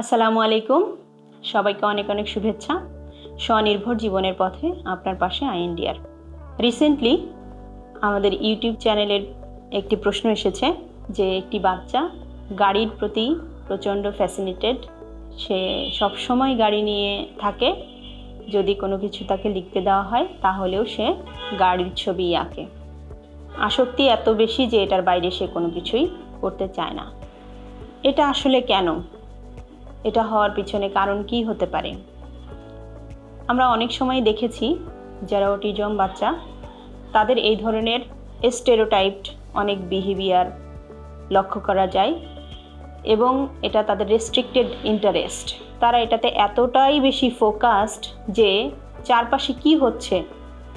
আসসালামু আলাইকুম। সবাইকে অনেক অনেক শুভেচ্ছা। স্বনির্ভর জীবনের পথে আপনার পাশে আই ইন্ডিয়ার রিসেন্টলি আমাদের ইউটিউব চ্যানেলের একটি প্রশ্ন এসেছে যে একটি বাচ্চা গাড়ির প্রতি প্রচণ্ড ফ্যাসিনেটেড সে সবসময় গাড়ি নিয়ে থাকে। যদি কোনো কিছু তাকে লিখতে দেওয়া হয়, তাহলেও সে গাড়ির ছবি আঁকে। আসক্তি এত বেশি যে এটার বাইরে সে কোনো কিছুই করতে চায় না। এটা আসলে কেন? এটা হওয়ার পিছনে কারণ কি হতে পারে? আমরা অনেক সময় দেখেছি যারা অটিজম বাচ্চা, তাদের এই ধরনের স্টেরোটাইপড অনেক বিহেভিয়ার লক্ষ্য করা যায় এবং এটা তাদের রেস্ট্রিক্টেড ইন্টারেস্ট তারা এটাতে এতটাই বেশি ফোকাসড যে চারপাশে কি হচ্ছে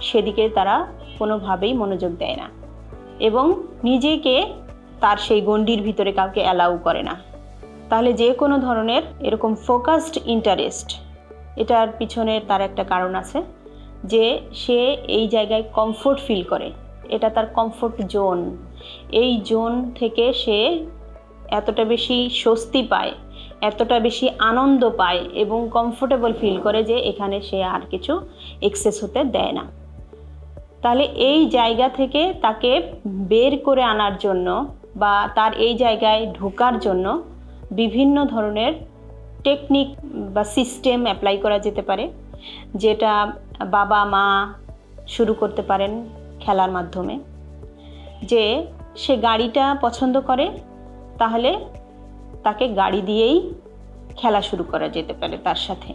সেদিকে তারা কোনোভাবেই মনোযোগ দেয় না এবং নিজেকে তার সেই গণ্ডির ভিতরে কাউকে অ্যালাউ করে না। তাহলে যে কোনো ধরনের এরকম ফোকাসড ইন্টারেস্ট এটার পিছনে তার একটা কারণ আছে যে সে এই জায়গায় কমফোর্ট ফিল করে। এটা তার কমফোর্ট জোন এই জোন থেকে সে এতটা বেশি স্বস্তি পায়, এতটা বেশি আনন্দ পায় এবং কমফোর্টেবল ফিল করে যে এখানে সে আর কিছু এক্সেস হতে দেয় না। তাহলে এই জায়গা থেকে তাকে বের করে আনার জন্য বা তার এই জায়গায় ঢোকার জন্য বিভিন্ন ধরনের টেকনিক বা সিস্টেম অ্যাপ্লাই করা যেতে পারে, যেটা বাবা, মা শুরু করতে পারেন খেলার মাধ্যমে। যে সে গাড়িটা পছন্দ করে, তাহলে তাকে গাড়ি দিয়েই খেলা শুরু করা যেতে পারে তার সাথে।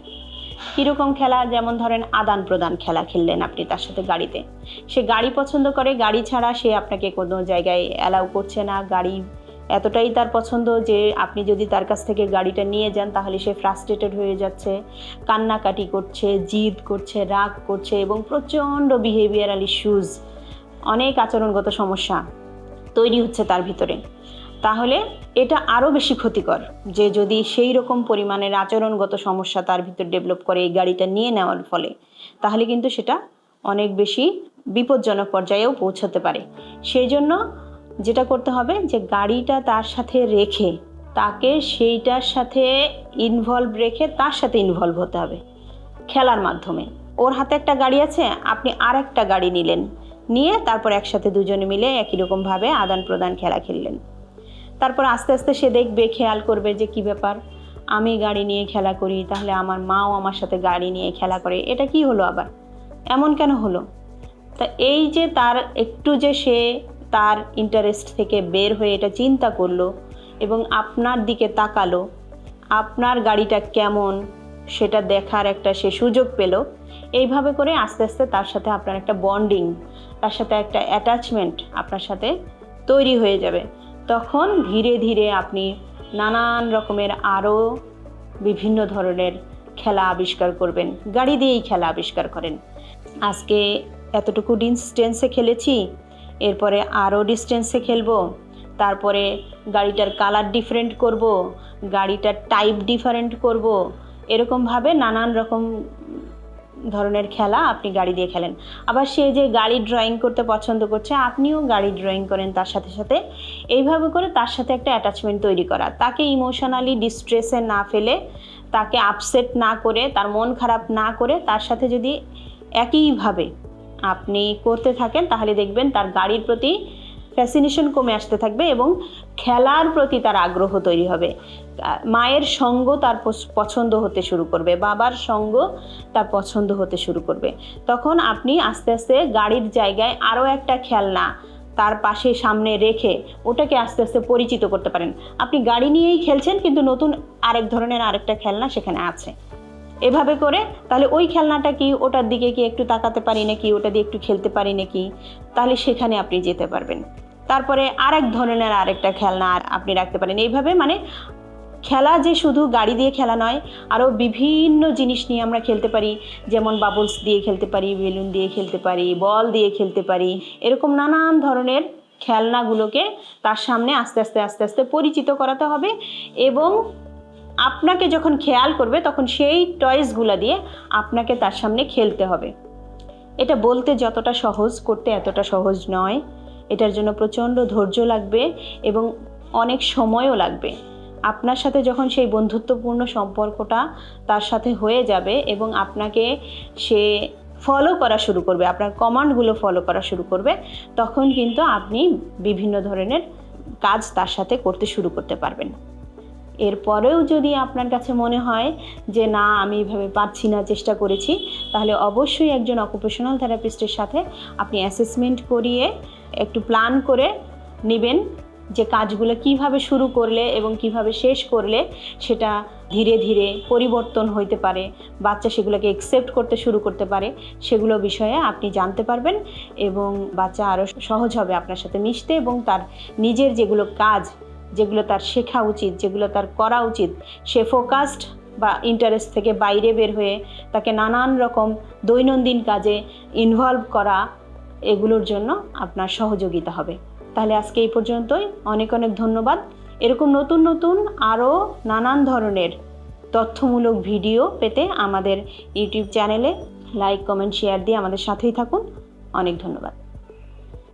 কীরকম খেলা? যেমন ধরেন আদান প্রদান খেলা খেললেন আপনি তার সাথে গাড়িতে। সে গাড়ি পছন্দ করে, গাড়ি ছাড়া সে আপনাকে কোনো জায়গায় অ্যালাউ করছে না, গাড়ি এতটাই তার পছন্দ যে আপনি যদি তার কাছ থেকে গাড়িটা নিয়ে যান, তাহলে সে ফ্রাস্ট্রেটেড হয়ে যাচ্ছে, কান্নাকাটি করছে, জিদ করছে, রাগ করছে এবং প্রচণ্ড বিহেভিয়ারাল ইস্যুজ অনেক আচরণগত সমস্যা তৈরি হচ্ছে তার ভিতরে। তাহলে এটা আরও বেশি ক্ষতিকর যে যদি সেই রকম পরিমাণের আচরণগত সমস্যা তার ভিতর ডেভেলপ করে এই গাড়িটা নিয়ে নেওয়ার ফলে, তাহলে কিন্তু সেটা অনেক বেশি বিপজ্জনক পর্যায়েও পৌঁছাতে পারে। সেই জন্য যেটা করতে হবে যে গাড়িটা তার সাথে রেখে তাকে সেইটার সাথে ইনভলভ রেখে তার সাথে ইনভলভ হতে হবে খেলার মাধ্যমে। ওর হাতে একটা গাড়ি আছে, আপনি আর একটা গাড়ি নিলেন। নিয়ে তারপর একসাথে দুজনে মিলে একই রকমভাবে আদান প্রদান খেলা খেললেন। তারপর আস্তে আস্তে সে দেখবে, খেয়াল করবে যে কি ব্যাপার। আমি গাড়ি নিয়ে খেলা করি, তাহলে আমার মাও আমার সাথে গাড়ি নিয়ে খেলা করে। এটা কি হলো আবার? এমন কেন হলো? তা এই যে তার একটু যে সে তার ইন্টারেস্ট থেকে বের হয়ে এটা চিন্তা করল এবং আপনার দিকে তাকালো। আপনার গাড়িটা কেমন? সেটা দেখার একটা সে সুযোগ পেল। এইভাবে করে আস্তে আস্তে তার সাথে আপনার একটা বন্ডিং তার সাথে একটা অ্যাটাচমেন্ট আপনার সাথে তৈরি হয়ে যাবে। তখন ধীরে ধীরে আপনি নানান রকমের আরও বিভিন্ন ধরনের খেলা আবিষ্কার করবেন। গাড়ি দিয়েই খেলা আবিষ্কার করেন। আজকে এতটুকু ডিস্টেন্সে খেলেছি। এরপরে আরও ডিস্টেন্সে খেলব। তারপরে গাড়িটার কালার ডিফারেন্ট করব, গাড়িটার টাইপ ডিফারেন্ট করব। এরকমভাবে নানান রকম ধরনের খেলা আপনি গাড়ি দিয়ে খেলেন। আবার সে যে গাড়ি ড্রয়িং করতে পছন্দ করছে, আপনিও গাড়ি ড্রয়িং করেন তার সাথে সাথে। এইভাবে করে তার সাথে একটা অ্যাটাচমেন্ট তৈরি করা। তাকে ইমোশনালি ডিস্ট্রেসে না ফেলে, তাকে আপসেট না করে, তার মন খারাপ না করে তার সাথে যদি একইভাবে আপনি করতে থাকেন, তাহলে দেখবেন তার গাড়ির প্রতি ফ্যাসিনেশন কমে আসতে থাকবে এবং খেলার প্রতি তার আগ্রহ তৈরি হবে। মায়ের সঙ্গ তার পছন্দ হতে শুরু করবে, বাবার সঙ্গ তার পছন্দ হতে শুরু করবে। তখন আপনি আস্তে আস্তে গাড়ির জায়গায় আরও একটা খেলনা তার পাশে সামনে রেখে ওটাকে আস্তে আস্তে পরিচিত করতে পারেন। আপনি গাড়ি নিয়েই খেলছেন, কিন্তু নতুন আরেক ধরনের আরেকটা খেলনা সেখানে আছে। এভাবে করে, তাহলে ওই খেলনাটা কি? ওটার দিকে কি একটু তাকাতে পারি নাকি? ওটা দিয়ে একটু খেলতে পারি নাকি? তাহলে সেখানে আপনি যেতে পারবেন। তারপরে আরেক ধরনের আরেকটা খেলনা আর আপনি রাখতে পারেন। এইভাবে মানে খেলা যে শুধু গাড়ি দিয়ে খেলা নয়, আরও বিভিন্ন জিনিস নিয়ে আমরা খেলতে পারি। যেমন বাবলস দিয়ে খেলতে পারি বেলুন দিয়ে খেলতে পারি বল দিয়ে খেলতে পারি। এরকম নানান ধরনের খেলনাগুলোকে তার সামনে আস্তে আস্তে আস্তে আস্তে পরিচিত করাতে হবে এবং আপনাকে যখন খেয়াল করবে, তখন সেই টয়েসগুলো দিয়ে আপনাকে তার সামনে খেলতে হবে। এটা বলতে যতটা সহজ, করতে এতটা সহজ নয়। এটার জন্য প্রচণ্ড ধৈর্য লাগবে এবং অনেক সময়ও লাগবে। আপনার সাথে যখন সেই বন্ধুত্বপূর্ণ সম্পর্কটা তার সাথে হয়ে যাবে এবং আপনাকে সে ফলো করা শুরু করবে, আপনার কমান্ডগুলো ফলো করা শুরু করবে, তখন কিন্তু আপনি বিভিন্ন ধরনের কাজ তার সাথে করতে শুরু করতে পারবেন। এরপরেও যদি আপনার কাছে মনে হয় যে না, আমি এভাবে পারছি না, চেষ্টা করেছি, তাহলে অবশ্যই একজন অকুপেশনাল থেরাপিস্টের সাথে আপনি অ্যাসেসমেন্ট করিয়ে একটু প্ল্যান করে নেবেন যে কাজগুলো কীভাবে শুরু করলে এবং কীভাবে শেষ করলে সেটা ধীরে ধীরে পরিবর্তন হইতে পারে, বাচ্চা সেগুলোকে একসেপ্ট করতে শুরু করতে পারে, সেগুলো বিষয়ে আপনি জানতে পারবেন এবং বাচ্চা আরও সহজ হবে আপনার সাথে মিশতে এবং তার নিজের যেগুলো কাজ যেগুলো তার শেখা উচিত, যেগুলো তার করা উচিত, সে ফোকাসড বা ইন্টারেস্ট থেকে বাইরে বের হয়ে তাকে নানান রকম দৈনন্দিন কাজে ইনভলভ করা, এগুলোর জন্য আপনার সহযোগিতা হবে। তাহলে আজকে এই পর্যন্তই। অনেক অনেক ধন্যবাদ। এরকম নতুন নতুন আরও নানান ধরনের তথ্যমূলক ভিডিও পেতে আমাদের ইউটিউব চ্যানেলে লাইক, কমেন্ট, শেয়ার দিয়ে আমাদের সাথেই থাকুন। অনেক ধন্যবাদ।